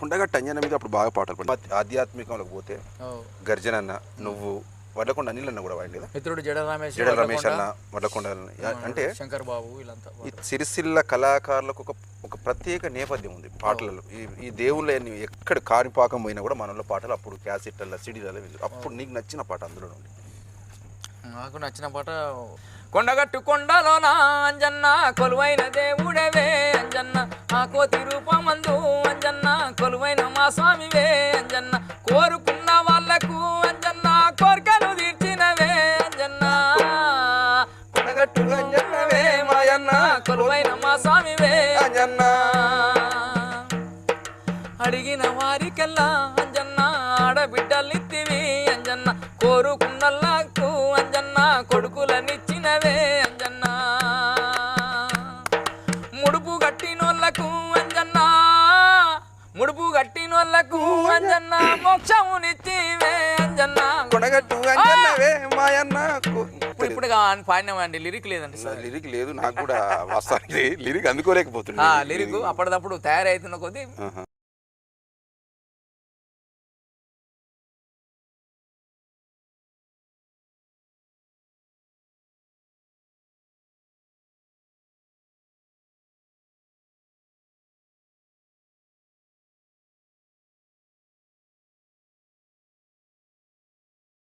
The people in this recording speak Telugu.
కుండగట్ట అంజన మీద అప్పుడు బాగా పాటలు పాడి. ఆధ్యాత్మికంలోకి పోతే. గర్జన అన్న నువ్వు వడ్లకొండ అనిల్ అన్న కూడా వాడి కదా? మిత్రుడు జడ రమేష్ జడ రమేష్ అన్న వడ్లకొండ అన్న. అంటే శంకర్ బాబు ఈ సిరిసిల్ల కళాకారులకు ఒక ఒక ప్రత్యేక నేపథ్యం ఉంది పాటలలో. ఈ ఈ దేవుళ్ళ ఎక్కడ కాణిపాకం పోయినా కూడా మనలో పాటలు అప్పుడు క్యాసెట్లలో సిడీలలో అప్పుడు నీకు నచ్చిన పాట అందులో నుండి? నాకు నచ్చిన పాట కొండగట్టు కొండలోన అంజన్న కొలువైన దేవుడవే అంజన్న. ఆ కోతి రూపమందు కొలువైన మా స్వామివే అంజన్న. కోరుకున్న వాళ్ళకు అంజన్న. కోరికలు తీర్చినవే అంజన్న. కొండగట్టు అంజన్నవే మాయన్న. కొలువైన మా స్వామివే అంజన్న. అడిగిన వారికెల్లా అంజన్న. ఆడబిడ్డలిత్తివి అంజన్న. కోరుకున్నల్లాకు అంజన్న. కొడుకులనిచ్చినవే అంజన్న. ముడుపు కట్టినోళ్ళకు కట్టినోళ్ళకు అంజన్న మోక్షమునిచ్చివే అంజన్న. కొనగట్టు అంజన్నవే మాయన్న ఇప్పుడు ఇప్పుడు పాడినామండి లిరిక్ లేదండి సార్. లిరిక్ లేదు నాకు కూడా వాస్తవానికి లిరిక్ అందుకోలేకపోతున్నా లిరిక్ అప్పటిదప్పుడు తయారైతున్న కొద్దీ.